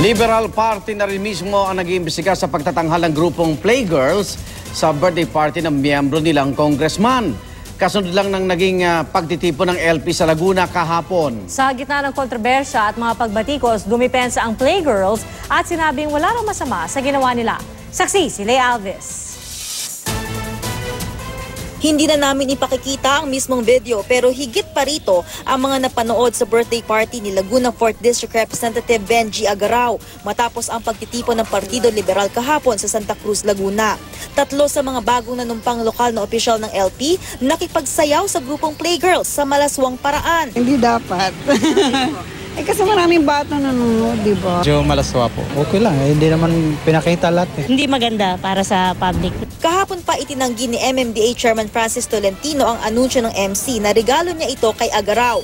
Liberal Party na rin mismo ang nag-iimbestiga sa pagtatanghal ng grupong Playgirls sa birthday party ng miyembro nilang congressman. Kasunod lang ng naging ah, pagtitipon ng LP sa Laguna kahapon. Sa gitna ng kontrobersya at mga pagbatikos, dumipensa ang Playgirls at sinabing wala raw masama sa ginawa nila. Saksi si Lea Alves. Hindi na namin ipakikita ang mismong video pero higit pa rito ang mga napanood sa birthday party ni Laguna 4th District Representative Benji Agarao matapos ang pagtitipon ng Partido Liberal kahapon sa Santa Cruz, Laguna. Tatlo sa mga bagong nanumpang lokal na opisyal ng LP nakipagsayaw sa grupong Playgirls sa malaswang paraan. Hindi dapat. eh kasi maraming bata nanonood, di ba? Medyo malaswa po. Okay lang, eh, hindi naman pinakita lahat eh. hindi maganda para sa public. Kahapon pa itinanggi ni MMDA Chairman Francis Tolentino ang anunsyo ng MC na regalo niya ito kay Agarao.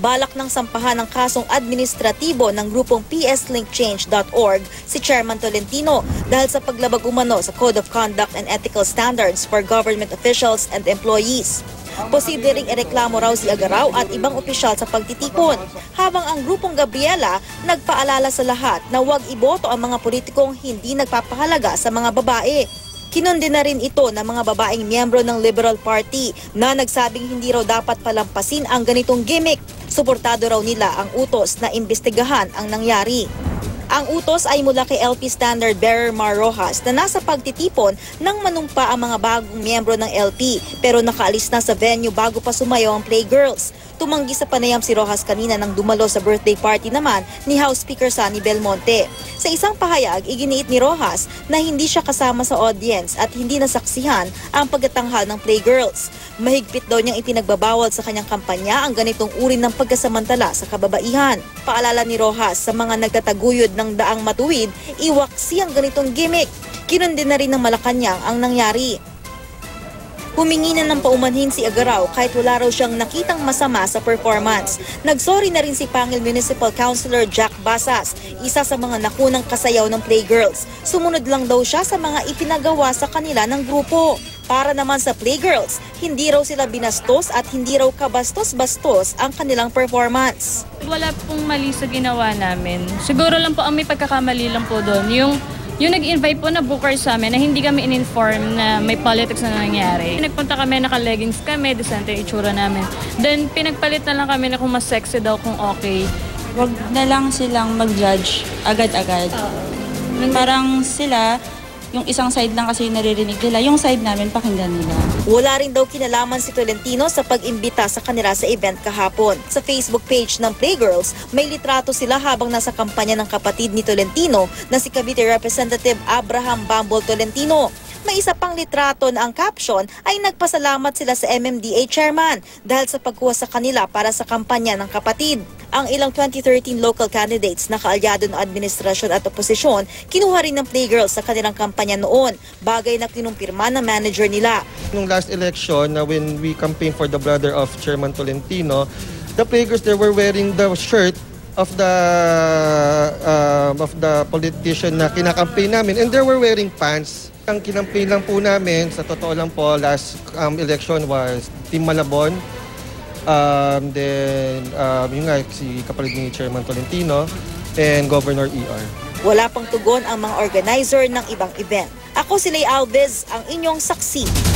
Balak ng sampahan ng kasong administratibo ng grupong pslinkchange.org si Chairman Tolentino dahil sa paglabag umano sa Code of Conduct and Ethical Standards for Government Officials and Employees. Posible ring ireklamo raw si Agaraw at ibang opisyal sa pagtitipon, habang ang grupong Gabriela nagpaalala sa lahat na huwag iboto ang mga politikong hindi nagpapahalaga sa mga babae. Kinundi na rin ito ng mga babaeng miyembro ng Liberal Party na nagsabing hindi raw dapat palampasin ang ganitong gimmick. Suportado raw nila ang utos na imbestigahan ang nangyari. Ang utos ay mula kay LP Standard Bearer Mar Rojas na nasa pagtitipon nang manumpa ang mga bagong miyembro ng LP pero nakaalis na sa venue bago pa sumayaw ang Playgirls. Tumanggi sa panayam si Rojas kanina nang dumalo sa birthday party naman ni House Speaker Sonny Belmonte. Sa isang pahayag, iginiit ni Rojas na hindi siya kasama sa audience at hindi nasaksihan ang pagkatanghal ng Playgirls. Mahigpit daw niyang ipinagbabawal sa kanyang kampanya ang ganitong uri ng pagkasamantala sa kababaihan. Paalala ni Rojas sa mga nagtataguyod ng daang matuwid, iwaksi ang ganitong gimmick. Kinundi na rin ng Malacanang ang nangyari. Humingi na ng paumanhin si Agaraw kahit wala raw siyang nakitang masama sa performance. Nagsorry na rin si Pangil Municipal Councilor Jack Basas, isa sa mga nakunang kasayaw ng Playgirls. Sumunod lang daw siya sa mga ipinagawa sa kanila ng grupo. Para naman sa Playgirls, hindi raw sila binastos at hindi raw kabastos-bastos ang kanilang performance. Wala pong mali sa ginawa namin. Siguro lang po ang may pagkakamali lang po doon. Yung, yung nag-invite po na booker sa amin na hindi kami in-inform na may politics na nangyari. Nagpunta kami, naka-leggings kami, decente yung itsura namin. Then pinagpalit na lang kami na kung mas sexy daw, kung okay. wag na lang silang mag-judge agad-agad. Parang sila, yung isang side lang kasi naririnig nila, yung side namin pakinggan nila. Wala rin daw kinalaman si Tolentino sa pag-imbita sa kanila sa event kahapon. Sa Facebook page ng Playgirls, may litrato sila habang nasa kampanya ng kapatid ni Tolentino na si Cavite Representative Abraham Bambol Tolentino. May isa pang litrato na ang caption ay nagpasalamat sila sa MMDA chairman dahil sa pagkuha sa kanila para sa kampanya ng kapatid. Ang ilang 2013 local candidates na kaalyado ng administrasyon at oposisyon, kinuha rin ng Playgirls sa kanilang kampanya noon, bagay na kinumpirma ng manager nila. Nung last election, na when we campaigned for the brother of Chairman Tolentino, the players there were wearing the shirt of the um, of the politician na kinakampaign namin and they were wearing pants. Ang kinampaign lang po namin, sa totoo lang po, last um, election was Team Malabon. Um, then, um, yun nga, si kapalit ni Chairman Tolentino and Governor ER. Wala pang tugon ang mga organizer ng ibang event. Ako si Lay Alves, ang inyong saksi.